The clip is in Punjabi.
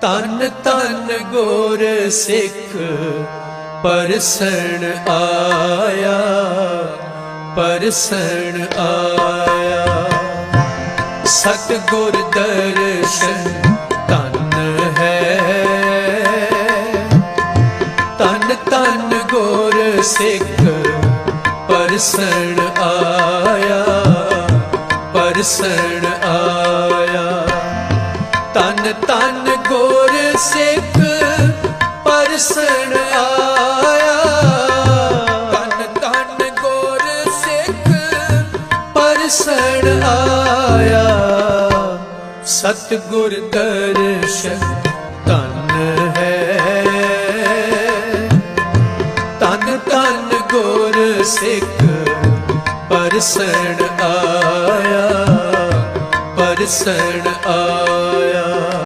ਤਨ ਤਨ ਗੋਰ ਸਿੱਖ ਪਰਸਣ ਆਇਆ ਪਰਸਣ ਆਇਆ। ਸਤਿਗੁਰ ਦਰਸ਼ਨ ਤਨ ਹੈ। ਤਨ ਤਨ ਗੋਰ ਸਿੱਖ ਪਰਸਣ ਆਇਆ ਪਰਸਣ ਆਇਆ। ਤਨ ਤਨ ਗੋਰ ਸਿੱਖ ਪਰਸਣ ਆਇਆ। ਤਨ ਤਨ ਗੋਰ ਸਿੱਖ ਪਰਸਣ ਆਇਆ। ਸਤਿਗੁਰ ਦਰਸ਼ਨ ਤਨ ਹੈ। ਤਨ ਤਨ ਗੁਰ ਸਿੱਖ ਪਰਸਣ ਆਇਆ। ਦਰਸਣ ਆਇਆ।